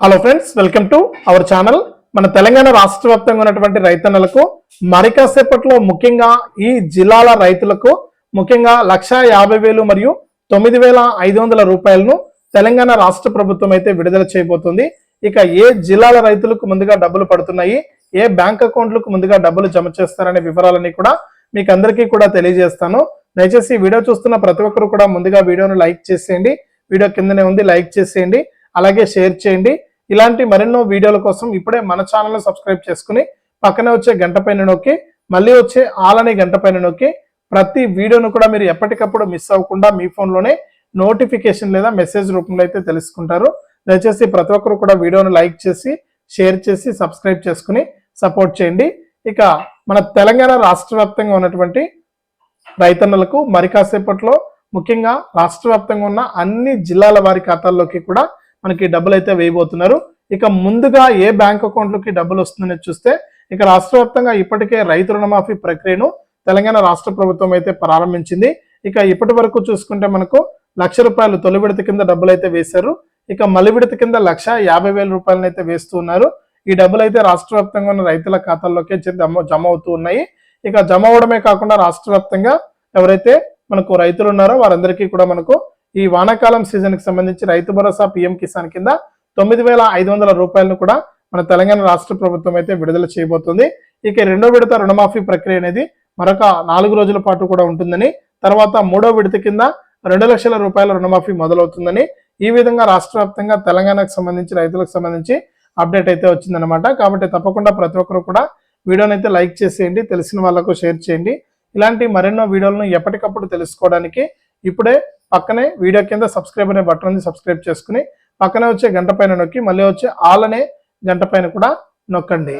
Hello friends welcome to our channel మన తెలంగాణ రాష్ట్ర వ్యాప్తంగా ఉన్నటువంటి రైతన్నలకు మరి కాసేపట్లో ముఖ్యంగా ఈ జిల్లాల రైతులకు ముఖ్యంగా లక్ష యాభై వేలు మరియు తొమ్మిది వేల ఐదు వందల రూపాయలను తెలంగాణ రాష్ట్ర ప్రభుత్వం అయితే విడుదల చేయబోతుంది. ఇక ఏ జిల్లాల రైతులకు ముందుగా డబ్బులు పడుతున్నాయి? ఏ బ్యాంక్ అకౌంట్లకు ముందుగా డబ్బులు జమ చేస్తారనే వివరాలన్నీ కూడా మీకు అందరికీ కూడా తెలియజేస్తాను. దయచేసి వీడియో చూస్తున్న ప్రతి ఒక్కరు కూడా ముందుగా వీడియోను లైక్ చేసేయండి. వీడియో కిందనే ఉంది లైక్ చేసేయండి. అలాగే షేర్ చేయండి. ఇలాంటి మరెన్నో వీడియోల కోసం ఇప్పుడే మన ఛానల్ సబ్స్క్రైబ్ చేసుకుని పక్కనే వచ్చే గంట పైన నొక్కి మళ్ళీ వచ్చే ఆల్ అనే గంట పైన నొక్కి ప్రతి వీడియోను కూడా మీరు ఎప్పటికప్పుడు మిస్ అవ్వకుండా మీ ఫోన్లోనే నోటిఫికేషన్ లేదా మెసేజ్ రూపంలో అయితే తెలుసుకుంటారు. దయచేసి ప్రతి ఒక్కరు కూడా వీడియోను లైక్ చేసి షేర్ చేసి సబ్స్క్రైబ్ చేసుకుని సపోర్ట్ చేయండి. ఇక మన తెలంగాణ రాష్ట్ర వ్యాప్తంగా ఉన్నటువంటి రైతన్నలకు మరి కాసేపట్లో ముఖ్యంగా రాష్ట్ర వ్యాప్తంగా ఉన్న అన్ని జిల్లాల వారి ఖాతాల్లోకి కూడా మనకి డబ్బులు అయితే వేయబోతున్నారు. ఇక ముందుగా ఏ బ్యాంక్ అకౌంట్లోకి డబ్బులు వస్తుందని చూస్తే ఇక రాష్ట్ర వ్యాప్తంగా ఇప్పటికే రైతు రుణమాఫీ ప్రక్రియను తెలంగాణ రాష్ట్ర ప్రభుత్వం అయితే ప్రారంభించింది. ఇక ఇప్పటి వరకు చూసుకుంటే మనకు లక్ష రూపాయలు తొలి విడత కింద డబ్బులు అయితే వేశారు. ఇక మలి విడత కింద లక్ష యాభై వేల రూపాయలను అయితే వేస్తూ ఉన్నారు. ఈ డబ్బులు అయితే రాష్ట్ర వ్యాప్తంగా ఉన్న రైతుల ఖాతాల్లోకి జమ జమ అవుతూ ఉన్నాయి. ఇక జమ అవడమే కాకుండా రాష్ట్ర వ్యాప్తంగా ఎవరైతే మనకు రైతులు ఉన్నారో వారందరికీ కూడా మనకు ఈ వానాకాలం సీజన్కి సంబంధించి రైతు భరోసా పిఎం కిసాన్ కింద తొమ్మిది వేల ఐదు వందల రూపాయలను కూడా మన తెలంగాణ రాష్ట్ర ప్రభుత్వం అయితే విడుదల చేయబోతుంది. ఇక రెండో విడత రుణమాఫీ ప్రక్రియ అనేది మరొక నాలుగు రోజుల పాటు కూడా ఉంటుందని తర్వాత మూడో విడత కింద రెండు లక్షల రూపాయల రుణమాఫీ మొదలవుతుందని ఈ విధంగా రాష్ట్ర వ్యాప్తంగా తెలంగాణకు సంబంధించి రైతులకు సంబంధించి అప్డేట్ అయితే వచ్చిందనమాట కాబట్టి తప్పకుండా ప్రతి ఒక్కరు కూడా వీడియోని అయితే లైక్ చేసేయండి తెలిసిన వాళ్ళకు షేర్ చేయండి. ఇలాంటి మరెన్నో వీడియోలను ఎప్పటికప్పుడు తెలుసుకోవడానికి ఇప్పుడే పక్కనే వీడియో కింద సబ్స్క్రైబ్ అనే బటన్ ఉంది సబ్స్క్రైబ్ చేసుకుని పక్కనే వచ్చే గంట పైన నొక్కి మళ్ళీ వచ్చే ఆల్ అనే గంట పైన కూడా నొక్కండి.